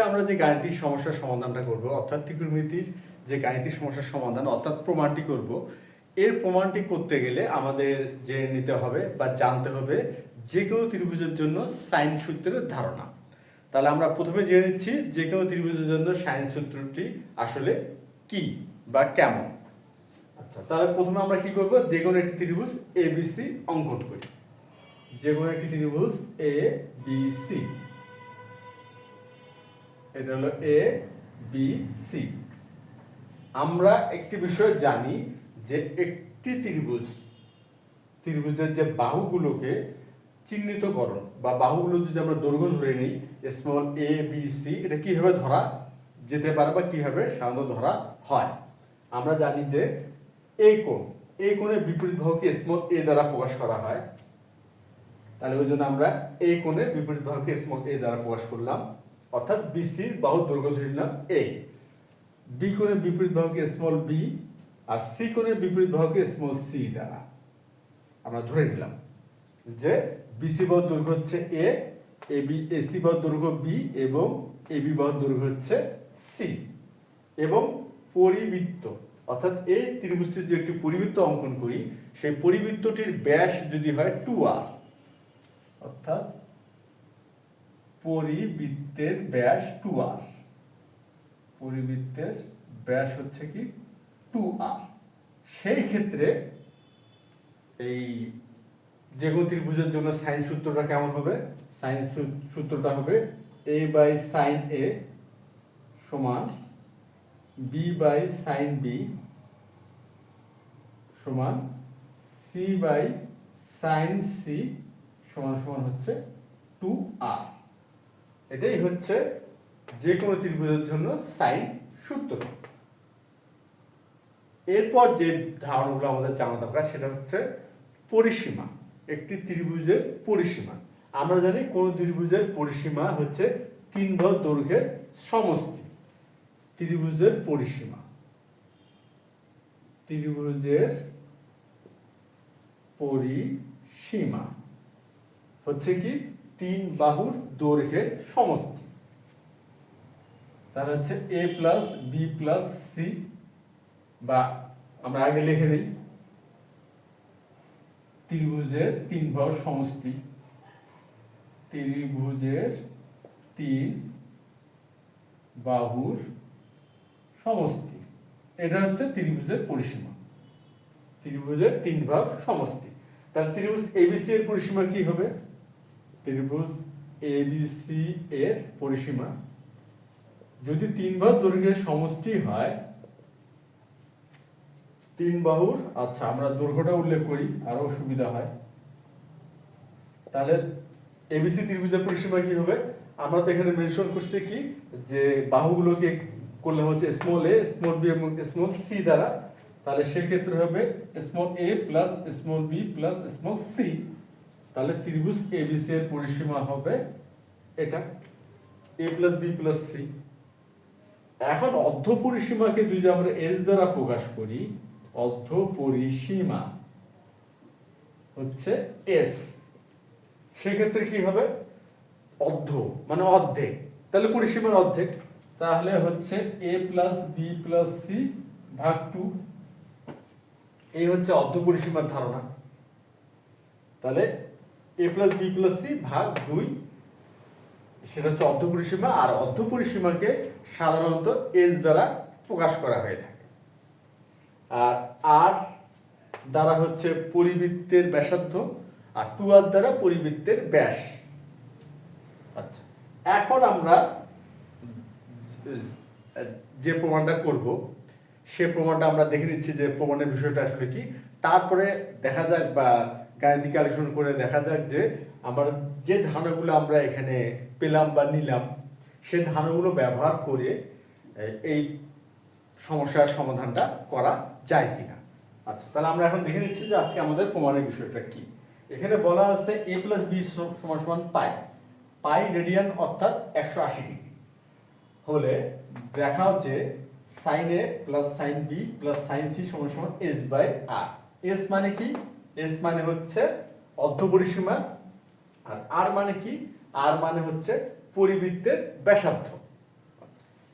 আমরা যে গাণিতিক সমস্যার সমাধানটা করব, অর্থাৎ ত্রিকোণমিতির যে গাণিতিক সমস্যার সমাধান, অর্থাৎ প্রমাণটি করব, এর প্রমাণটি করতে গেলে আমাদের জেনে নিতে হবে বা জানতে হবে যে কোনো ত্রিভুজের জন্য সাইন সূত্রের ধারণা। তাহলে আমরা প্রথমে জেনে নিচ্ছি যে কোনো ত্রিভুজের জন্য সাইন সূত্রটি আসলে কি বা কেমন। আচ্ছা তাহলে প্রথমে আমরা কি করব? যে কোনো একটি ত্রিভুজ এ বি সি অঙ্কন করি। যে কোনো একটি ত্রিভুজ এ বি সি এটা হলো এ বি সি আমরা একটি বিষয় জানি যে একটি ত্রিভুজ, ত্রিভুজের যে বাহুগুলোকে চিহ্নিতকরণ বা বাহুগুলো যদি আমরা দৈর্ঘ্য ধরে নিই স্মল এ বি সি এটা কীভাবে ধরা যেতে পারে বা কীভাবে সাধারণত ধরা হয়? আমরা জানি যে এই কোণ এই কোণের বিপরীত বাহুকে স্মল এ দ্বারা প্রকাশ করা হয়। তাহলে ওই জন্য আমরা এই কোণের বিপরীত বাহুকে স্মল এ দ্বারা প্রকাশ করলাম। অর্থাৎ বিসির বাহু দৈর্ঘ্য নিলাম এ বি কোণের বিপরীত বাহুকে স্মল বি আর সি কোণের বিপরীত বাহুকে স্মল সি দ্বারা। আমরা ধরে নিলাম যে বিসি বাহুর দৈর্ঘ্য হচ্ছে এ এ বি এসি বাহুর দৈর্ঘ্য বি এবং এ বি বাহুর দৈর্ঘ্য হচ্ছে সি এবং পরিবৃত্ত। অর্থাৎ এই ত্রিভুজটির যে একটি পরিবৃত্ত অঙ্কন করি, সেই পরিবৃত্তটির ব্যাস যদি হয় টু আর অর্থাৎ পরিবৃত্তের ব্যাস টু আর পরিবৃত্তের ব্যাস হচ্ছে কি টু আর সেই ক্ষেত্রে এই যে কোনো ত্রিভুজের জন্য সাইন সূত্রটা কেমন হবে? সাইন সূত্রটা হবে এ বাই সাইন এ সমান বি বাই সাইন বি সমান সি বাই সাইন সি সমান সমান হচ্ছে টু আর এটাই হচ্ছে যে কোনো ত্রিভুজের জন্য সাইন সূত্র। এরপর যে ধারণাগুলো আমাদের জানা দরকার, সেটা হচ্ছে পরিসীমা, একটি ত্রিভুজের পরিসীমা। আমরা জানি কোন ত্রিভুজের পরিসীমা হচ্ছে তিন ভর দৈর্ঘ্যের সমষ্টি। ত্রিভুজের পরিসীমা। ত্রিভুজের পরিসীমা। হচ্ছে কি? তিন বাহুর দৈর্ঘ্যের সমষ্টি। তাহলে হচ্ছে A plus B plus C বা আমরা আগে লিখে নিই। ত্রিভুজের তিন বাহুর সমষ্টি। ত্রিভুজের তিন বাহুর সমষ্টি। এটা হচ্ছে ত্রিভুজের পরিসীমা। ত্রিভুজের তিন বাহুর সমষ্টি। তাহলে ত্রিভুজ এবিসি এর পরিসীমা কি হবে? ত্রিভুজ এবিসি এর পরিসীমা। যদি তিন বাহুর দৈর্ঘ্যের সমষ্টি হয়, তিন বাহুর আচ্ছা আমরা দৈর্ঘ্যটা উল্লেখ করি আরও সুবিধা হয়। তাহলে এবিসি ত্রিভুজের পরিসীমা কি হবে? আমরা তো এখানে মেনশন করছি কি? যে বাহুগুলোকে করলাম হচ্ছে স্মল এ স্মল বি এবং স্মল সি দ্বারা। তাহলে সেক্ষেত্রে হবে small a plus small b plus small c তাহলে ত্রিভুজ এবিসি এর পরিসীমা হবে এটা A plus B plus C এখন অর্ধ পরিসীমাকে যদি আমরা এস দ্বারা প্রকাশ করি, অর্ধ পরিসীমা হচ্ছে এস সেক্ষেত্রে কি হবে? অর্ধ মানে অর্ধেক। তাহলে পরিসীমার অর্ধেক। তাহলে হচ্ছে A plus B plus C ভাগ টু এই হচ্ছে অর্ধ পরিসীমার ধারণা। তাহলে A plus B plus C ভাগ দুই। সেটা হচ্ছে অর্ধ পরিসীমা আর অর্ধ পরিসীমাকে সাধারণত এস দ্বারা প্রকাশ করা হয়ে থাকে। আর আর দ্বারা হচ্ছে পরিবৃত্তের ব্যাসার্ধ, আর টু আর দ্বারা পরিবৃত্তের ব্যাস। আচ্ছা এখন আমরা যে প্রমাণটা করব, সে প্রমাণটা আমরা দেখে নিচ্ছি যে প্রমাণের বিষয়টা আসলে কি। তারপরে দেখা যাক বা গাণিতিক আলোচনা করে দেখা যাক যে আমরা যে ধানগুলো আমরা এখানে পেলাম বা নিলাম, সে ধানগুলো ব্যবহার করে এই সমস্যার সমাধানটা করা যায় কিনা। আচ্ছা তাহলে আমরা এখন দেখে নিচ্ছি যে আজকে আমাদের প্রমাণের বিষয়টা কি। এখানে বলা আছে এ প্লাস বি সমান সমান পাই। পাই রেডিয়ান অর্থাৎ একশো আশি ডিগ্রি। হলে দেখা হচ্ছে sine A plus sine B plus sine C সমান সমান এস বাই আর এস মানে কি? এস মানে হচ্ছে অর্ধপরিসীমা আর আর মানে কি? আর মানে হচ্ছে পরিবৃত্তের ব্যাসার্ধ।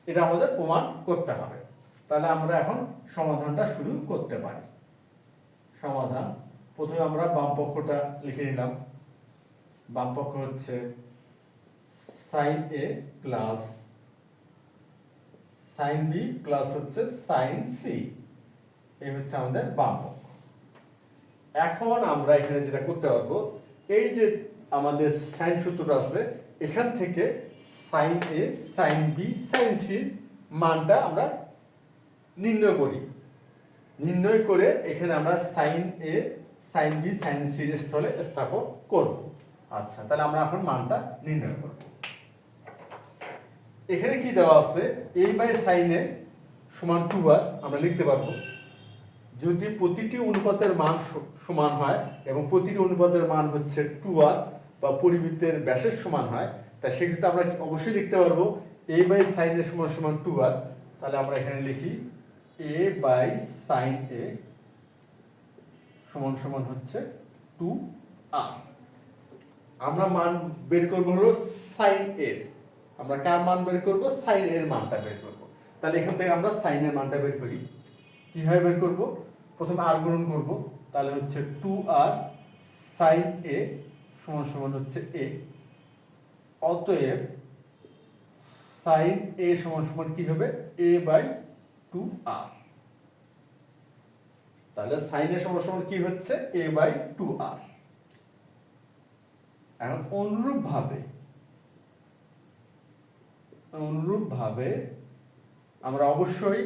এটা আমাদের প্রমাণ করতে হবে। তাহলে আমরা এখন সমাধানটা শুরু করতে পারি। সমাধান। প্রথমে আমরা বাম পক্ষটা লিখে নিলাম। বাম পক্ষ হচ্ছে sine A plus sine B plus হচ্ছে সাইন সি এই হচ্ছে আমাদের বাম পক্ষ। এখন আমরা এখানে যেটা করতে পারব, এই যে আমাদের সাইন সূত্রটা আছে, এখান থেকে sine A sine B sine সির মানটা আমরা নির্ণয় করি। নির্ণয় করে এখানে আমরা sine A sine B sine সির স্থলে স্থাপন করব। আচ্ছা তাহলে আমরা এখন মানটা নির্ণয় করব। এখানে কি দেওয়া আছে? এ বাই সাইন এ সমান টু আর আমরা লিখতে পারব। যদি প্রতিটি অনুপাতের মান সমান হয় এবং প্রতিটি অনুপাতের মান হচ্ছে টু আর বা পরিবৃত্তের ব্যাসের সমান হয়, তা সেক্ষেত্রে আমরা অবশ্যই লিখতে পারব এ বাই সাইন এর সমান সমান টু আর তাহলে আমরা এখানে লিখি এ বাই সাইন এ সমান সমান হচ্ছে টু আর আমরা মান বের করব হলো সাইন এর আমরা কার মান বের করব? সাইন এর মানটা বের করব। তাহলে এখান থেকে আমরা সাইন এর মানটা বের করি। কীভাবে বের করব? প্রথমে আর গুণন করব, তাহলে হচ্ছে টু আর সাইন এ সমান সমান হচ্ছে এ অতএব সাইন এ সমান সমান কি হবে? এ বাই টু আর তাহলে সাইন এ সমান সমান কি হচ্ছে? এ বাই টু আর এখন অনুরূপ ভাবে অনুরূপ ভাবে আমরা অবশ্যই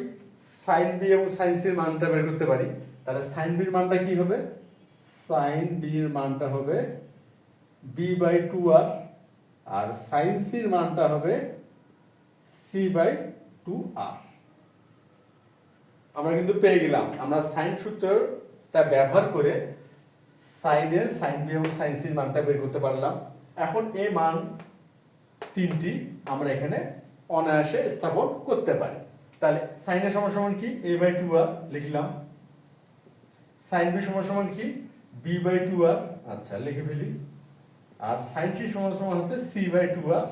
সাইন বি এবং সাইন সির মানটা বের করতে পারি। তাহলে সাইন বির মানটা কি হবে? সাইন বির মানটা হবে বি বাই টু আর আর সাইন সির মানটা হবে সি বাই টু আর আমরা কিন্তু পেয়ে গেলাম। আমরা সাইন সূত্রটা ব্যবহার করে সাইনে সাইন বি এবং সাইন সির মানটা বের করতে পারলাম। এখন এই মান তিনটি আমরা এখানে অনায়াসে স্থাপন করতে পারি। তাহলে সাইনের সমান সমান কি? এ বাই টু আর লিখলাম। সাইন বি সমান সমান কি? বি বাই টু আর আচ্ছা লিখে ফেলি। আর সাইন সি সমান সমান হচ্ছে সি বাই টু আর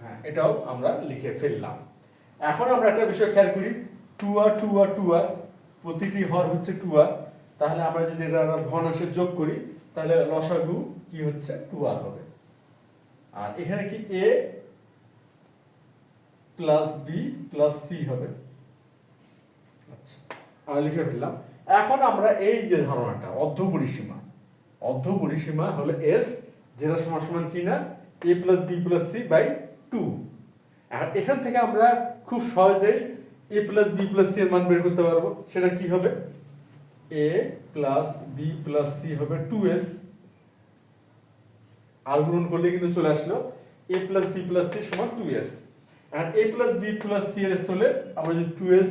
হ্যাঁ এটাও আমরা লিখে ফেললাম। এখন আমরা একটা বিষয় খেয়াল করি। Two R two R two R প্রতিটি হর হচ্ছে টু আর তাহলে আমরা যদি এটা ভনাংশে যোগ করি, তাহলে লসাগু কি হচ্ছে? টু আর হবে। আর এখানে কি A plus B plus C হবে। আচ্ছা আমরা লিখে ফেললাম এখন আমরা এই যে ধারণাটা, অর্ধ পরিসীমা। অর্ধ পরিসীমা হলো এস যেটা সমান সমান কি না? A plus B plus C by two এখন এখান থেকে আমরা খুব সহজেই A plus B plus C এর মান বের করতে পারব। সেটা কি হবে? A plus B plus C হবে টু এস আর গুণন করলে কিন্তু চলে আসলো। A plus B plus C সমান two S R A plus B plus C এর স্থলে আমরা যদি টু এস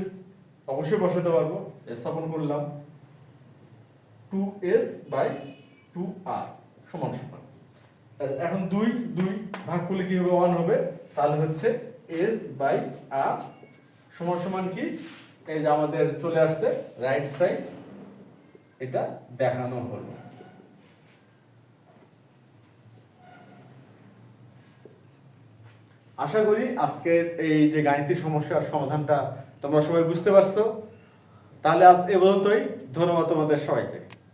অবশ্যই বসাতে পারব। স্থাপন করলাম two S by two R সমান সমান। এখন দুই দুই ভাগ করলে কি হবে? ওয়ান হবে। তাহলে হচ্ছে এস বাই আর সমান সমান কি? এই যে আমাদের চলে আসছে রাইট সাইড এটা দেখানো হলো। আশা করি আজকের এই যে গাণিতিক সমস্যার সমাধানটা তোমরা সবাই বুঝতে পারছ। তাহলে আজ এ পর্যন্তই। ধন্যবাদ তোমাদের সবাইকে।